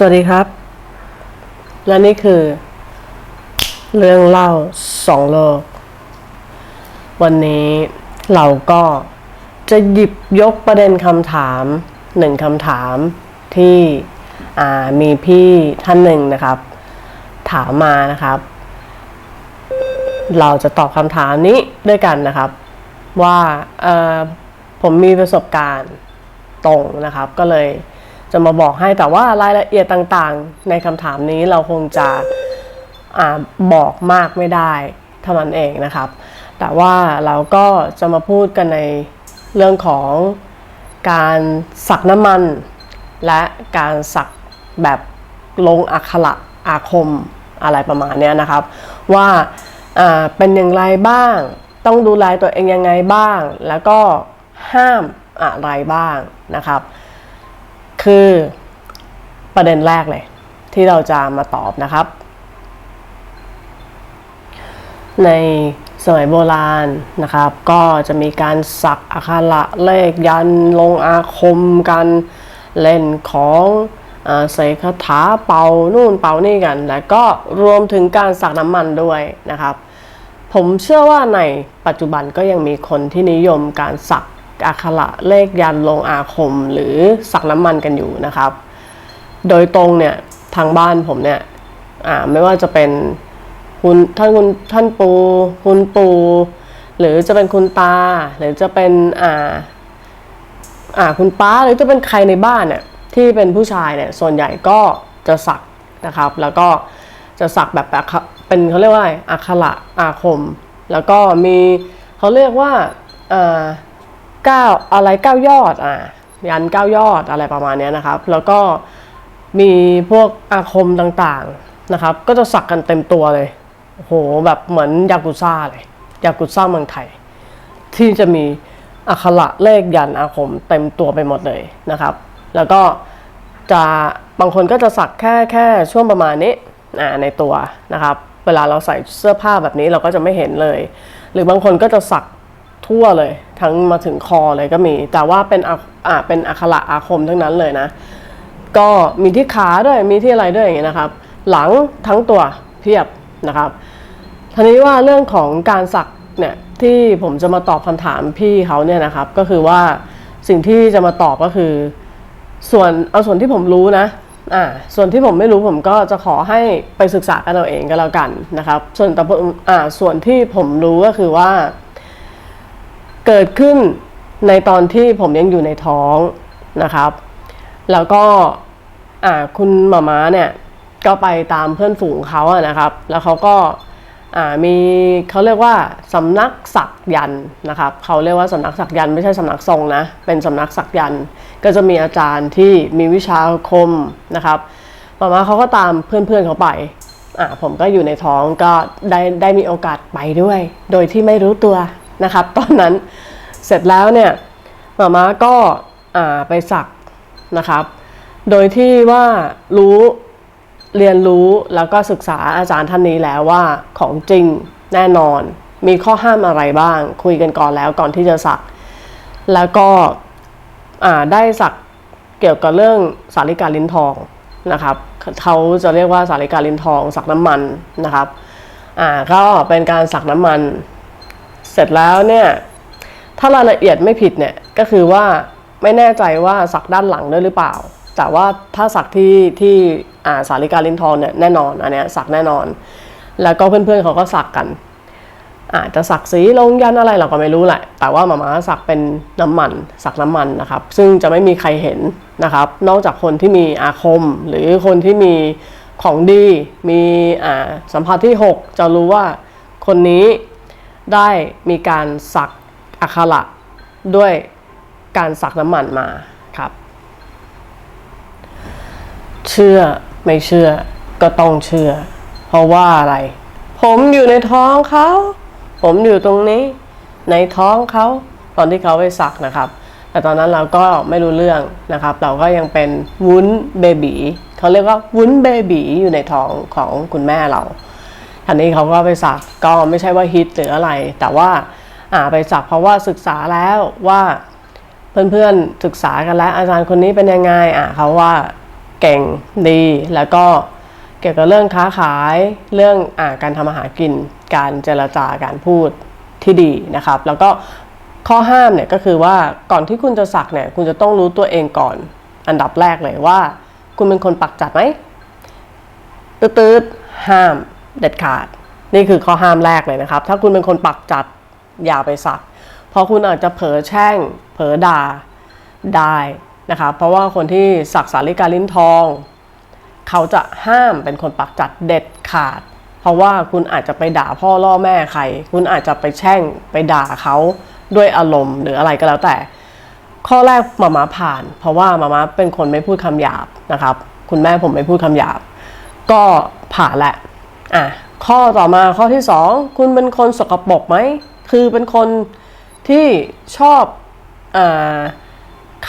สวัสดีครับ และนี่คือ เรื่องเล่าสองโลก วันนี้เราก็จะหยิบยกประเด็นคำถามหนึ่งคำถามที่มีพี่ท่านหนึ่งนะครับ ถามมานะครับ เราจะตอบคำถามนี้ด้วยกันนะครับ ว่าผมมีประสบการณ์ตรงนะครับ ก็เลย จะมาบอกให้แต่ว่ารายละเอียดต่างๆ ในคำถามนี้เราคงจะอบอกมากไม่ได้เท่านั้นเองนะครับ แต่ว่าเราก็จะมาพูดกันในเรื่องของการสักน้ำมัน และการสักแบบลงอักขระอาคมอะไรประมาณนี้นะครับ ว่าเป็นอย่างไรบ้าง ต้องดูแลตัวเองยังไงบ้าง แล้วก็ห้ามอะไรบ้างนะครับ คือประเด็นแรกเลย ที่เราจะมาตอบนะครับ ในสมัยโบราณนะครับ ก็จะมีการสักอักขระเลขยันลงอาคมกันเล่นของใส่คาถาเป่านู่นเป่านี่กัน แล้วก็รวมถึงการสักน้ำมันด้วยนะครับ ผมเชื่อว่าในปัจจุบันก็ยังมีคนที่นิยมการสัก อักขระเลขยันลงอาคมหรือสักน้ำมันกันอยู่นะครับ โดยตรงเนี่ยทางบ้านผมเนี่ยไม่ว่าจะเป็นคุณท่านคุณท่านปูคุณปู หรือจะเป็นคุณตา หรือจะเป็นอ่าอ่าคุณป้าหรือจะเป็นใครในบ้านเนี่ยที่เป็นผู้ชายเนี่ยส่วนใหญ่ก็จะสักนะครับ แล้วก็จะสักแบบเป็นเขาเรียกว่าอักขระอาคม แล้วก็มีเขาเรียกว่าอ่า ก้าอะไรเก้ายอดอะยันเก้ายอดอะไรประมาณนี้นะครับ แล้วก็มีพวกอาคมต่างๆนะครับ ก็จะสักกันเต็มตัวเลยโอ้โหแบบเหมือนยากุซ่าเลยยากุซ่าเมืองไทย ที่จะมีอักขระเลขยันอาคมเต็มตัวไปหมดเลยนะครับ แล้วก็จะบางคนก็จะสักแค่แค่ช่วงประมาณนี้ในตัวนะครับ เวลาเราใส่เสื้อผ้าแบบนี้เราก็จะไม่เห็นเลย หรือบางคนก็จะสัก ทั่วเลย ทั้งมาถึงคอเลยก็มี แต่ว่าเป็นอ่าเป็นอักขระอาคมทั้งนั้นเลยนะ ก็มีที่ขาด้วยมีที่อะไรด้วยอย่างเงี้ยนะครับ หลังทั้งตัวเพียบนะครับทีนี้ว่าเรื่องของการสักเนี่ยที่ผมจะมาตอบคำถามพี่เขาเนี่ยนะครับ ก็คือว่าสิ่งที่จะมาตอบก็คือ ส่วนเอาส่วนที่ผมรู้นะอ่าส่วนที่ผมไม่รู้ผมก็จะขอให้ไปศึกษากันเอาเองก็แล้วกันนะครับ ส่วนแต่อ่าส่วนที่ผมรู้ก็คือว่า เกิดขึ้นในตอนที่ผมยังอยู่ในท้องนะครับ แล้วก็คุณหมาม้าเนี่ยก็ไปตามเพื่อนฝูงเขาอะนะครับ แล้วเขาก็มีเขาเรียกว่าสำนักสักยันนะครับเขาเรียกว่าสำนักสักยันไม่ใช่สำนักทรงนะเป็นสำนักสักยันก็จะมีอาจารย์ที่มีวิชาอาคมนะครับหมาม้าเขาก็ตามเพื่อนๆเขาไปอ่าผมก็อยู่ในท้องก็ได้ได้มีโอกาสไปด้วย โดยที่ไม่รู้ตัว นะครับ ตอนนั้นเสร็จแล้วเนี่ยหมาม้าก็าไปสักนะครับ โดยที่ว่ารู้เรียนรู้แล้วก็ศึกษาอาจารย์ท่านนี้แล้วว่าของจริงแน่นอน มีข้อห้ามอะไรบ้าง คุยกันก่อนแล้วก่อนที่จะสัก แล้วก็ได้สักเกี่ยวกับเรื่องสาริกาลิ้นทองนะครับเขาจะเรียกว่าสาริกาลิ้นทองสักน้ำมันนะครับอ่าก็เป็นการสักน้ำมัน สร็จแล้วเนี่ยถ้ารายละเอียดไม่ผิดเนี่ยก็คือว่าไม่แน่ใจว่าสักด้านหลังด้วยหรือเปล่า แต่ว่าถ้าสักที่ที่อ่าสาริกาลินทองเนี่ยแน่นอนอันเนี้ยสักแน่นอน แล้วก็เพื่อนๆเขาก็สักกัน อาจจะสักสีลงยันอะไรเราก็ไม่รู้แหละ แต่ว่าหมามาสักเป็นน้ำมัน สักน้ำมันนะครับ ซึ่งจะไม่มีใครเห็นนะครับ นอกจากคนที่มีอาคม หรือคนที่มีของดี มีอ่าสัมผัสที่ 6 จะรู้ว่าคนนี้ ได้มีการสักอักขระด้วยการสักน้ำมันมาครับ เชื่อไม่เชื่อก็ต้องเชื่อ เพราะว่าอะไร ผมอยู่ในท้องเขา ผมอยู่ตรงนี้ ในท้องเขาตอนที่เขาไปสักนะครับ แต่ตอนนั้นเราก็ไม่รู้เรื่องนะครับ เราก็ยังเป็นวุ้นเบบีเขาเรียกว่าวุ้นเบบีอยู่ในท้องของคุณแม่เรา ทีนี้เขาก็ไปสักก็ไม่ใช่ว่าฮิตหรืออะไร แต่ว่าอ่าไปสักเพราะว่าศึกษาแล้วว่าเพื่อนๆศึกษากันแล้วอาจารย์คนนี้เป็นยังไงอะเขาว่าเก่งดีแล้วก็เกี่ยวกับเรื่องค้าขายเรื่องอาการทำอาหารกิน การเจรจาการพูดที่ดีนะครับ แล้วก็ข้อห้ามเนี่ยก็คือว่าก่อนที่คุณจะสักเนี่ยคุณจะต้องรู้ตัวเองก่อน อันดับแรกเลยว่า คุณเป็นคนปักจัดไหมตืดๆห้าม เด็ดขาด นี่คือข้อห้ามแรกเลยนะครับ ถ้าคุณเป็นคนปักจัดอย่าไปสัก เพราะคุณอาจจะเผลอแช่ง เผลอด่าได้นะครับเพราะว่าคนที่สักสาริกาลิ้นทอง เขาจะห้ามเป็นคนปักจัดเด็ดขาด เพราะว่าคุณอาจจะไปด่าพ่อล่อแม่ใคร คุณอาจจะไปแช่งไปด่าเขาด้วยอารมณ์หรืออะไรก็แล้วแต่ ข้อแรกมามาผ่าน เพราะว่ามามาเป็นคนไม่พูดคำหยาบนะครับ คุณแม่ผมไม่พูดคำหยาบ ก็ผ่านแหละ อะข้อต่อมาข้อที่สองคุณเป็นคนสกปรกไหม คือเป็นคนที่ชอบอ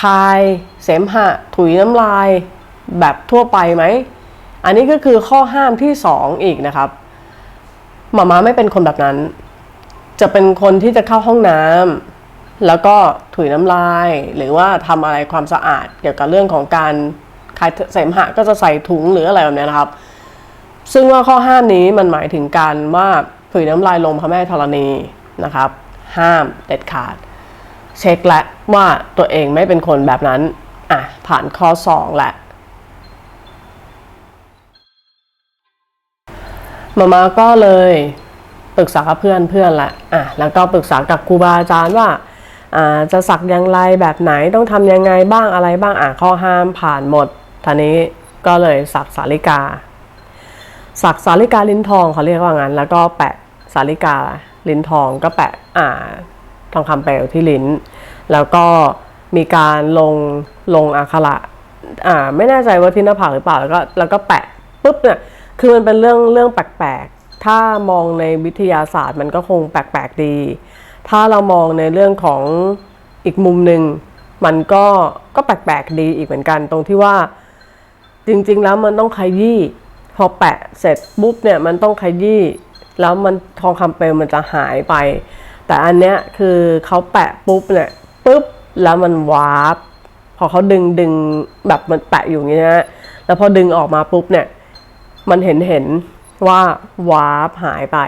คายเสมหะ ถุยน้ำลายแบบทั่วไปไหม อันนี้ก็คือข้อห้ามที่สองอีกนะครับหมาม้าไม่เป็นคนแบบนั้น จะเป็นคนที่จะเข้าห้องน้ำแล้วก็ถุยน้ำลาย หรือว่าทำอะไรความสะอาดเกี่ยวกับเรื่องของการคายเสมหะก็จะใส่ถุงหรืออะไรแบบนี้นะครับ ซึ่งว่าข้อห้ามนี้มันหมายถึงการว่าถุยน้ำลายลงพระแม่ธรณีนะครับ ห้ามเด็ดขาด เช็คและว่าตัวเองไม่เป็นคนแบบนั้นอะผ่านข้อ 2 แหละมามาก็เลยปรึกษากับเพื่อนเพื่อนแหละอะแล้วก็ปรึกษากับครูบาอาจารย์ว่าอ่าจะสักอย่างไรแบบไหนต้องทำยังไงบ้างอะไรบ้างอะข้อห้ามผ่านหมดทีนี้ก็เลยสักสาลิกา สักสาลิกาลิ้นทองเขาเรียกว่างั้น แล้วก็แปะสาลิกาลิ้นทองก็แปะอ่าทองคำเปลวที่ลิ้น แล้วก็มีการลงลงอักขระอ่าไม่แน่ใจว่าที่หน้าผากหรือเปล่าแล้วก็แล้วก็แปะปุ๊บเนี่ยคือมันเป็นเรื่องเรื่องแปลกๆ ถ้ามองในวิทยาศาสตร์มันก็คงแปลกๆดี ถ้าเรามองในเรื่องของอีกมุมหนึ่งมันก็ก็แปลกๆดีอีกเหมือนกันตรงที่ว่า จริง ๆ แล้วมันต้องขยี้ พอแปะเสร็จปุ๊บเนี่ยมันต้องขยี้แล้วมันทองคำเปลวมันจะหายไป แต่อันเนี้ยคือเขาแปะปุ๊บเนี่ยปุ๊บแล้วมันวาร์ปพอเขาดึงดึงแบบมันแปะอยู่อย่างเงี้ยนะแล้วพอดึงออกมาปุ๊บเนี่ยมันเห็นเห็นว่าวาร์ปหายไป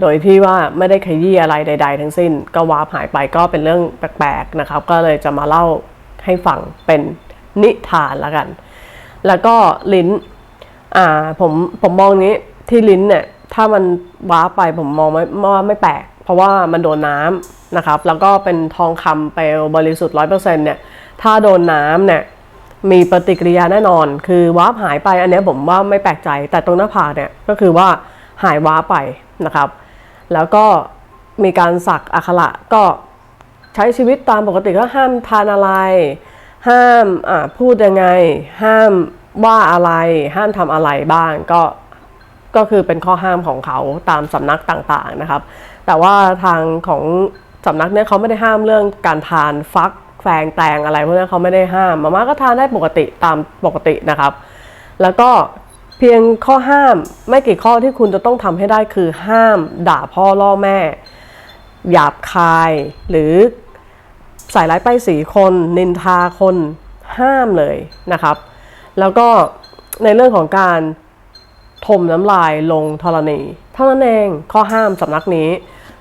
โดยที่ว่าไม่ได้ขยี้อะไรใด ๆ ทั้งสิ้น ก็วาร์ปหายไปก็เป็นเรื่องแปลกๆนะครับ ก็เลยจะมาเล่าให้ฟังเป็นนิทานละกัน แล้วก็ลิ้น อ่าผมผมมองนี้ที่ลิ้นเนี่ยถ้ามันว้าไปผมมองไม่ว่าไม่แปลก เพราะว่ามันโดนน้ำนะครับ แล้วก็เป็นทองคำเปลวบริสุทธิ์ร้อยเปอร์เซ็นต์เนี่ยถ้าโดนน้ำเนี่ยมีปฏิกิริยาแน่นอน คือว้าหายไปอันนี้ผมว่าไม่แปลกใจ แต่ตรงหน้าผากเนี่ยก็คือว่าหายว้าไปนะครับ แล้วก็มีการสักอักขระก็ใช้ชีวิตตามปกติก็ห้ามทานอะไร ห้ามอ่าพูดยังไง ห้าม ว่าอะไรห้ามทำอะไรบ้างก็ก็คือเป็นข้อห้ามของเขาตามสำนักต่างๆนะครับ แต่ว่าทางของสำนักเนี่ยเขาไม่ได้ห้ามเรื่องการทานฟักแฟงแตงอะไรพวกนี้เขาไม่ได้ห้ามมาม่าก็ทานได้ปกติตามปกตินะครับ แล้วก็เพียงข้อห้ามไม่กี่ข้อที่คุณจะต้องทำให้ได้คือห้ามด่าพ่อล่อแม่ หยาบคายหรือใส่ร้ายป้ายสีคน นินทาคนห้ามเลยนะครับ แล้วก็ในเรื่องของการถมน้ำลายลงธรณีเท่านั้นเองข้อห้ามสำนักนี้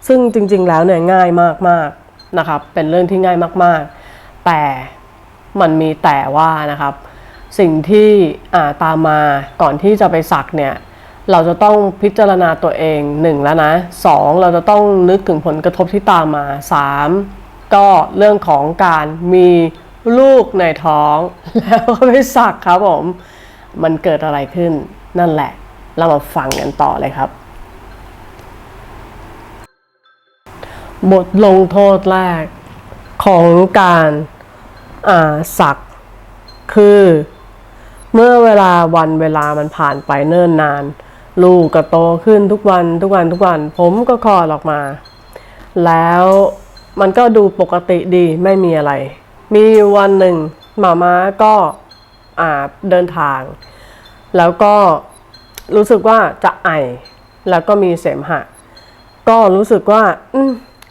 ซึ่งจริง ๆ แล้วเนี่ยง่ายมากๆนะครับ เป็นเรื่องที่ง่ายมากๆ แต่มันมีแต่ว่านะครับ สิ่งที่ตามมาก่อนที่จะไปสักเนี่ยเราจะต้องพิจารณาตัวเองหนึ่งแล้วนะสองเราจะต้องนึกถึงผลกระทบที่ตามมาสามก็เรื่องของการมี ลูกในท้อง แล้วก็ไปสักครับผม มันเกิดอะไรขึ้นนั่นแหละ เรามาฟังกันต่อเลยครับ บทลงโทษแรกของการอาสักคือ เมื่อเวลาวันเวลามันผ่านไปเนิ่นนาน ลูกก็โตขึ้นทุกวันทุกวันทุกวัน ผมก็คลอดออกมา แล้วมันก็ดูปกติดีไม่มีอะไร มีวันหนึ่งหมาม้าก็อ่าเดินทาง แล้วก็รู้สึกว่าจะไอ แล้วก็มีเสมหะ ก็รู้สึกว่าอื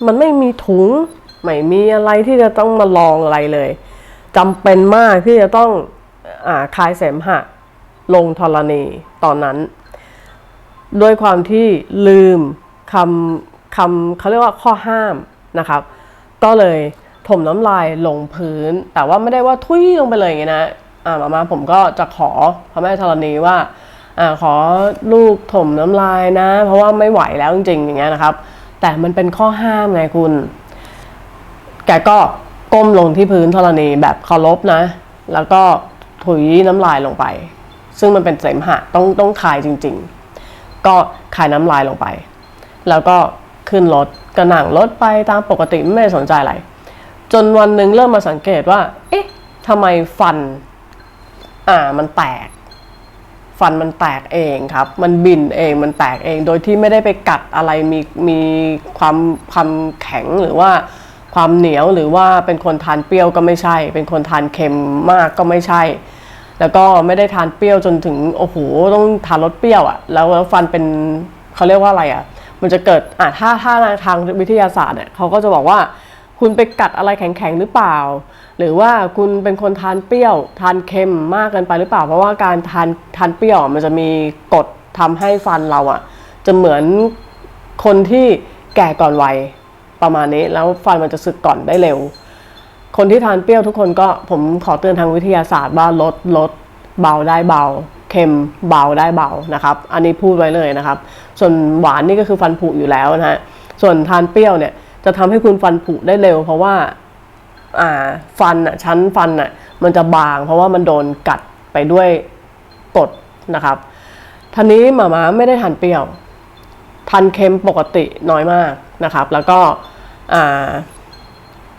มันไม่มีถุง ไม่มีอะไรที่จะต้องมาลองอะไรเลยจำเป็นมากที่จะต้องอ่าคลายเสมหะ ลงธรณีตอนนั้น ด้วยความที่ลืมคำคำเขาเรียกว่าข้อห้ามนะครับ ก็เลย ถมน้ำลายลงพื้น แต่ว่าไม่ได้ว่าทุยลงไปเลยอย่างเงี้นะอ่ามามาผมก็จะขอพระแม่ธรณีว่าอ่าขอลูกถมน้ำลายนะ เพราะว่าไม่ไหวแล้วจริงๆอย่างเงี้ยนะครับ แต่มันเป็นข้อห้ามไงคุณ แกก็ก้มลงที่พื้นธรณีแบบเคารพนะ แล้วก็ถุยน้ำลายลงไป ซึ่งมันเป็นเสมหะต้องต้องคายจริง ๆ ก็คายน้ำลายลงไป แล้วก็ขึ้นรถกระหน่งรถไปตามปกติไม่ได้สนใจอะไร จนวันหนึ่งเริ่มมาสังเกตว่า เอ๊ะทำไมฟัน อ่ามันแตก ฟันมันแตกเองครับ มันบินเองมันแตกเอง โดยที่ไม่ได้ไปกัดอะไรมีมีความความแข็งหรือว่าความเหนียวหรือว่าเป็นคนทานเปรี้ยวก็ไม่ใช่ เป็นคนทานเค็มมากก็ไม่ใช่ แล้วก็ไม่ได้ทานเปรี้ยวจนถึงโอ้โหต้องทานรสเปรี้ยวอะ่ะแล้วแล้วฟันเป็นเขาเรียกว่าอะไรอะ่ะ มันจะเกิดอะถ้าถ้าทางวิทยาศาสตร์เนี่ยเขาก็จะบอกว่า คุณไปกัดอะไรแข็งๆหรือเปล่า หรือว่าคุณเป็นคนทานเปรี้ยว ทานเค็มมากเกินไปหรือเปล่า เพราะว่าการทานทานเปรี้ยวมันจะมีกฎทำให้ฟันเราอะ จะเหมือนคนที่แก่ก่อนวัยประมาณนี้ แล้วฟันมันจะสึกก่อนได้เร็ว คนที่ทานเปรี้ยวทุกคนก็ผมขอเตือนทางวิทยาศาสตร์ว่าลดลดเบาได้เบาเค็มเบาได้เบานะครับ อันนี้พูดไว้เลยนะครับ ส่วนหวานนี่ก็คือฟันผุอยู่แล้วนะฮะส่วนทานเปรี้ยวเนี่ย จะทำให้คุณฟันผุได้เร็ว เพราะว่าฟันอะชั้นฟันอะมันจะบาง เพราะว่ามันโดนกัดไปด้วยกดนะครับท่านี้หมาม้าไม่ได้ทานเปรี้ยวทานเค็มปกติน้อยมากนะครับ แล้วก็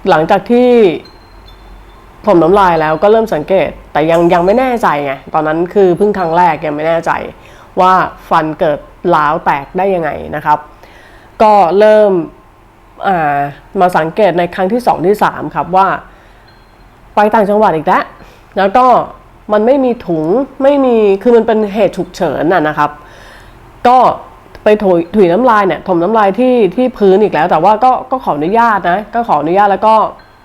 หลังจากที่ผมน้ำลายแล้วก็เริ่มสังเกต แต่ยังยังไม่แน่ใจไงตอนนั้นคือเพิ่งครั้งแรกยังไม่แน่ใจ ว่าฟันเกิดล้าวแตกได้ยังไงนะครับ ก็เริ่ม มาสังเกตในครั้งที่สองที่สามครับว่า ไปต่างจังหวัดอีกแล้วแล้วก็มันไม่มีถุงไม่มีคือมันเป็นเหตุฉุกเฉินน่ะนะครับ ก็ไปถุยถุยน้ำลายเนี่ยถมน้ำลายที่ที่พื้นอีกแล้ว แต่ว่าก็ก็ขออนุญาตนะก็ขออนุญาตแล้วก็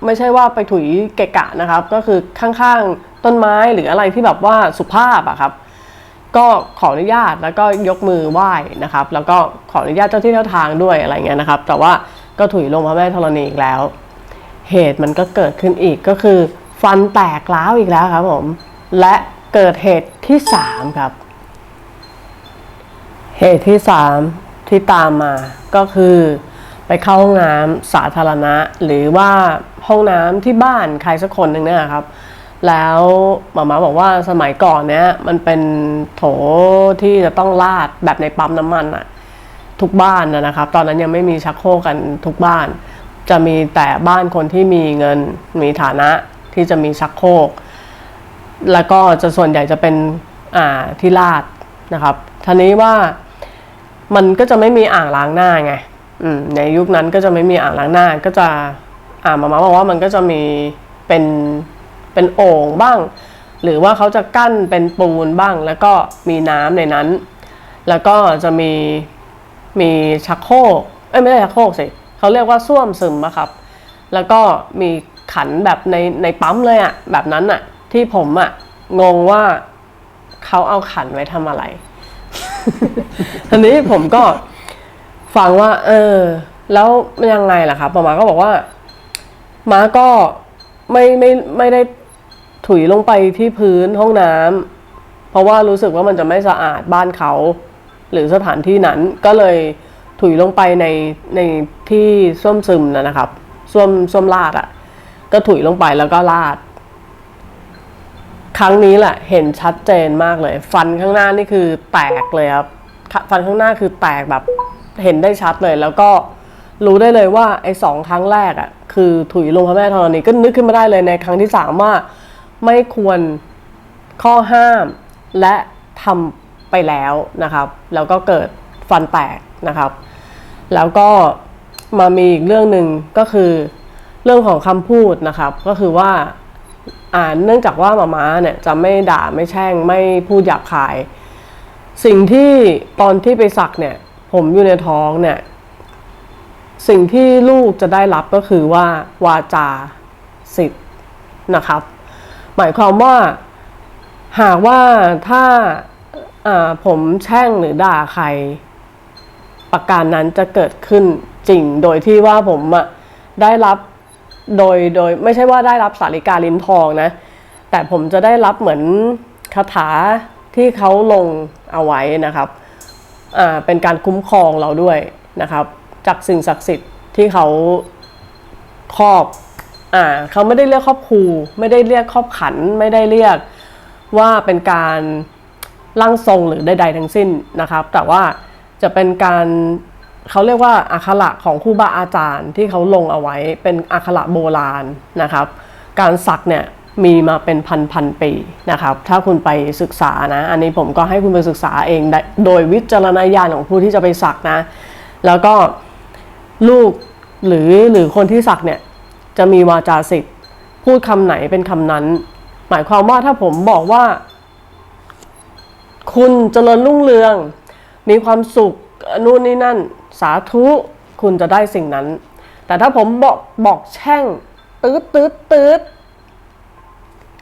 ไม่ใช่ว่าไปถุยเกะกะนะครับ ก็คือข้างๆต้นไม้หรืออะไรที่แบบว่าสุภาพอะครับ ก็ขออนุญาตแล้วก็ยกมือไหว้นะครับ แล้วก็ขออนุญาตเจ้าที่เจ้าทางด้วยอะไรเงี้ยนะครับ แต่ว่า ก็ถุยลงพระแม่ธรณีอีกแล้ว เหตุมันก็เกิดขึ้นอีกก็คือ ฟันแตกร้าวอีกแล้วครับผม และเกิดเหตุที่สามครับ เหตุที่สามที่ตามมาก็คือไปเข้าห้องน้ำสาธารณะ หรือว่าห้องน้ำที่บ้านใครสักคนหนึ่งเนี่ยครับ แล้วหมามาบอกว่าสมัยก่อนเนี้ยมันเป็นโถที่จะต้องลาดแบบในปั๊มน้ำมันอะ ทุกบ้านนะครับ ตอนนั้นยังไม่มีชักโครกกันทุกบ้าน จะมีแต่บ้านคนที่มีเงินมีฐานะที่จะมีชักโครกแล้วก็จะส่วนใหญ่จะเป็นอ่าที่ลาดนะครับทีนี้ว่ามันก็จะไม่มีอ่างล้างหน้าไงในยุคนั้นก็จะไม่มีอ่างล้างหน้าก็จะอ่ามามาบอกว่ามันก็จะมีเป็นเป็นโอ่งบ้าง หรือว่าเขาจะกั้นเป็นปูนบ้าง แล้วก็มีน้ำในนั้น แล้วก็จะมี มีชักโครกเอ้ยไม่ใช่ชักโครกสิเขาเรียกว่าส้วมซึมอะครับ แล้วก็มีขันแบบในในปั๊มเลยอะแบบนั้นอะที่ผมอะงงว่าเขาเอาขันไว้ทำอะไรทีนี้ผมก็ฟังว่า เออ แล้วยังไงล่ะครับประมาก็บอกว่าม้าก็ไม่ไม่ไม่ได้ถุยลงไปที่พื้นห้องน้ำเพราะว่ารู้สึกว่ามันจะไม่สะอาดบ้านเขา หรือสถานที่นั้นก็เลยถุยลงไปในในที่ส้วมซึมนะนะครับส้วมส้วมลาดอะ่ะ ก็ถุยลงไปแล้วก็ลาด ครั้งนี้แหละ เห็นชัดเจนมากเลย ฟันข้างหน้านี่คือแตกเลยครับฟันข้างหน้าคือแตกแบบเห็นได้ชัดเลย แล้วก็รู้ได้เลยว่าไอ้สองครั้งแรกอะ่ะ คือถุยลงพระแม่ธรณีก็นึกขึ้นมาได้เลยในครั้งที่สามว่าไม่ควรข้อห้ามและทำ ไปแล้วนะครับ แล้วก็เกิดฟันแตกนะครับ แล้วก็มามีอีกเรื่องหนึ่งก็คือเรื่องของคำพูดนะครับ ก็คือว่าอ่าเนื่องจากว่ามาม้าเนี่ยจะไม่ด่าไม่แช่งไม่พูดหยาบคาย สิ่งที่ตอนที่ไปสักเนี่ย ผมอยู่ในท้องเนี่ย สิ่งที่ลูกจะได้รับก็คือว่าวาจาสิทธิ์นะครับ หมายความว่าหากว่าถ้า ผมแช่งหรือด่าใคร ประการนั้นจะเกิดขึ้นจริง โดยที่ว่าผมอะได้รับโดยโดยไม่ใช่ว่าได้รับสาริกาลิ้นทองนะ แต่ผมจะได้รับเหมือนคาถาที่เขาลงเอาไว้นะครับอ่าเป็นการคุ้มครองเราด้วยนะครับ จากสิ่งศักดิ์สิทธิ์ที่เขาครอบอ่าเขาไม่ได้เรียกครอบครู ไม่ได้เรียกครอบขัน ไม่ได้เรียกว่าเป็นการ ร่างทรงหรือใดๆทั้งสิ้นนะครับ แต่ว่าจะเป็นการเขาเรียกว่าอักขระของครูบาอาจารย์ที่เขาลงเอาไว้เป็นอักขระโบราณนะครับ การสักเนี่ยมีมาเป็นพันพันๆปีนะครับ ถ้าคุณไปศึกษานะ อันนี้ผมก็ให้คุณไปศึกษาเอง โดยวิจารณญาณของผู้ที่จะไปสักนะ แล้วก็ลูกหรือหรือคนที่สักเนี่ยจะมีวาจาสิทธิ์พูดคำไหนเป็นคำนั้น หมายความว่าถ้าผมบอกว่า คุณเจริญรุ่งเรือง มีความสุขนู่นนี่นั่น สาธุ คุณจะได้สิ่งนั้น แต่ถ้าผมบอกบอกแช่งตืดตืดตืด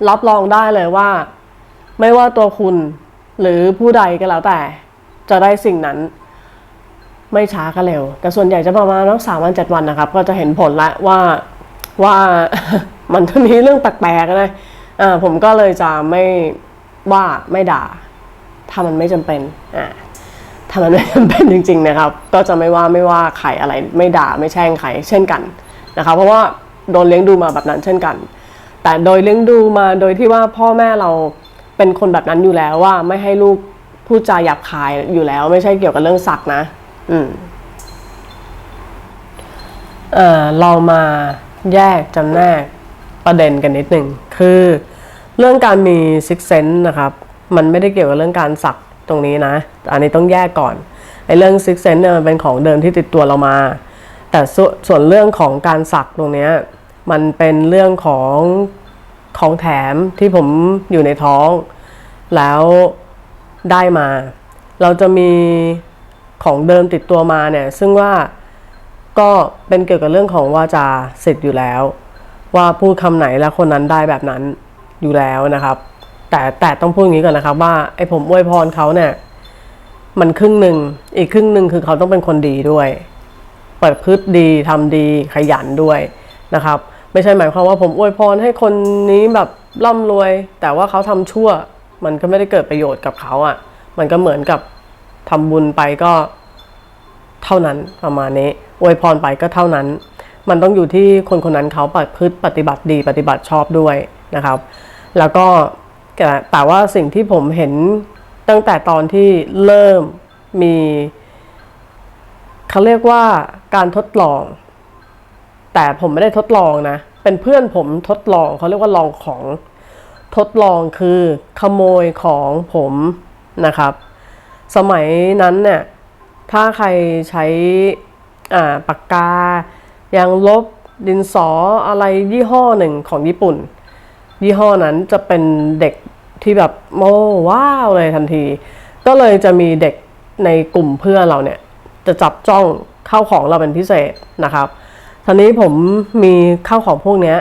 รับรองได้เลยว่า ไม่ว่าตัวคุณหรือผู้ใดก็แล้วแต่ จะได้สิ่งนั้น ไม่ช้าก็เร็ว แต่ส่วนใหญ่จะประมาณนักสามวันเจ็ดวันนะครับ ก็จะเห็นผลละว่าว่ามันจะมีเรื่องแปลกๆนะอ่าผมก็เลยจะไม่ว่าไม่ด่า ถ้ามันไม่จำเป็นอ่าถ้ามันไม่จำเป็นจริง ๆ นะครับ ก็จะไม่ว่าไม่ว่าใครอะไร ไม่ด่าไม่แช่งใครเช่นกันนะครับเพราะว่าโดนเลี้ยงดูมาแบบนั้นเช่นกัน แต่โดยเลี้ยงดูมาโดยที่ว่าพ่อแม่เราเป็นคนแบบนั้นอยู่แล้วว่าไม่ให้ลูกพูดจาหยาบคายอยู่แล้ว ไม่ใช่เกี่ยวกับเรื่องศักนะ อืมเอ่อเรามาแยกจำแนกประเด็นกันนิดหนึ่งคือเรื่องการมีซิกเซนต์นะครับ มันไม่ได้เกี่ยวกับเรื่องการสักตรงนี้นะ อันนี้ต้องแยกก่อนไอ้เรื่องซิกเซนเนี่ยมันเป็นของเดิมที่ติดตัวเรามา แต่สส่วนเรื่องของการสักตรงนี้มันเป็นเรื่องของของแถมที่ผมอยู่ในท้อง แล้วได้มา เราจะมีของเดิมติดตัวมาเนี่ยซึ่งว่าก็เป็นเกี่ยวกับเรื่องของวาจาสิทธิ์อยู่แล้ว ว่าพูดคำไหนแล้วคนนั้นได้แบบนั้นอยู่แล้วนะครับ แต่แต่ต้องพูดอย่างนี้ก่อนนะครับว่าไอ้ผมอวยพรเขาเนี่ยมันครึ่งหนึ่งอีกครึ่งหนึ่งคือเขาต้องเป็นคนดีด้วยเปิดพฤติดีทำดีขยันด้วยนะครับ ไม่ใช่หมายความว่าผมอวยพรให้คนนี้แบบร่ำรวย แต่ว่าเขาทำชั่ว มันก็ไม่ได้เกิดประโยชน์กับเขาอะ่ะ มันก็เหมือนกับทำบุญไปก็เท่านั้นประมาณนี้อวยพรไปก็เท่านั้น มันต้องอยู่ที่คนคนนั้นเขาปฏิพฤติปฏิบัติดีปฏิบัติชอบด้วยนะครับ แล้วก็ แต่แต่ว่าสิ่งที่ผมเห็นตั้งแต่ตอนที่เริ่มมีเขาเรียกว่าการทดลอง แต่ผมไม่ได้ทดลองนะ เป็นเพื่อนผมทดลองเขาเรียกว่าลองของทดลองคือขโมยของผมนะครับ สมัยนั้นเนี่ยถ้าใครใช้อ่าปากกายางลบดินสออะไรยี่ห้อหนึ่งของญี่ปุ่น ยี่ห้อนั้นจะเป็นเด็กที่แบบโอ้ว้าวเลยทันที ก็เลยจะมีเด็กในกลุ่มเพื่อนเราเนี่ย จะจับจ้องเข้าของเราเป็นพิเศษนะครับทีนี้ผมมีข้าวของพวกเนี้ย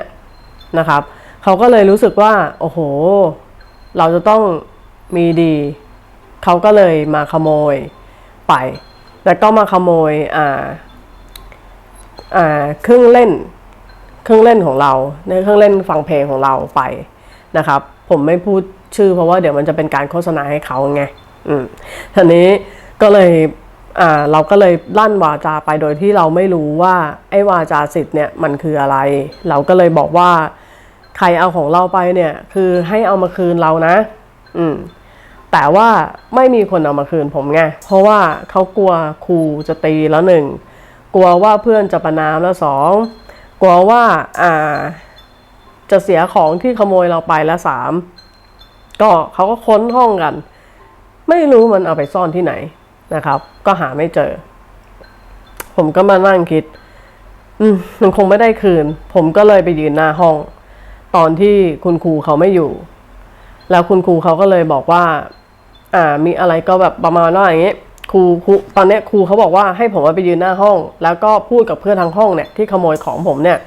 นะครับเขาก็เลยรู้สึกว่า โอ้โห เราจะต้องมีดี เขาก็เลยมาขโมยไป แล้วก็มาขโมยอ่าอ่าเครื่องเล่น เครื่องเล่นของเรา ในเครื่องเล่นฟังเพลงของเราไปนะครับ ผมไม่พูดชื่อเพราะว่าเดี๋ยวมันจะเป็นการโฆษณาให้เขาไงอืมทีนี้ก็เลยอ่าเราก็เลยลั่นวาจาไปโดยที่เราไม่รู้ว่าไอ้วาจาสิทธิ์เนี่ยมันคืออะไร เราก็เลยบอกว่าใครเอาของเราไปเนี่ย คือให้เอามาคืนเรานะ อืมแต่ว่าไม่มีคนเอามาคืนผมไง เพราะว่าเขากลัวครูจะตีแล้วหนึ่ง กลัวว่าเพื่อนจะประนามแล้วสอง กลัวว่าอ่า จะเสียของที่ขโมยเราไปล้วสามก็เขาก็ค้นห้องกัน ไม่รู้มันเอาไปซ่อนที่ไหนนะครับ ก็หาไม่เจอ ผมก็มานั่งคิด อืมมันคงไม่ได้คืน ผมก็เลยไปยืนหน้าห้อง ตอนที่คุณครูเขาไม่อยู่ แล้วคุณครูเขาก็เลยบอกว่า อ่า มีอะไรก็แบบประมาณว่าอย่างนี้ ครูครูตอนนี้ครูเขาบอกว่าให้ผมไปยืนหน้าห้อง แล้วก็พูดกับเพื่อนทางห้องเนี่ยที่ขโมยของผมเนี่ย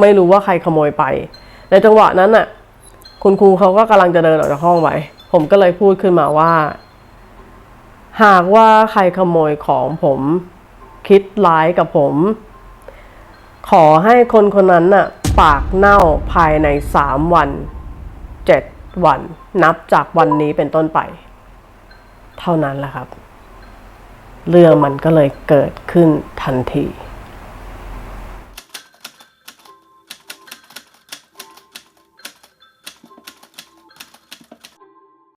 ไม่รู้ว่าใครขโมยไป ในจังหวะนั้นน่ะ คุณครูเขาก็กำลังจะเดินออกจากห้องไปผมก็เลยพูดขึ้นมาว่า หากว่าใครขโมยของผมคิดร้ายกับผม ขอให้คนคนนั้นน่ะปากเน่าภายในสามวันเจ็ดวัน นับจากวันนี้เป็นต้นไป เท่านั้นแหละครับ เรื่องมันก็เลยเกิดขึ้นทันที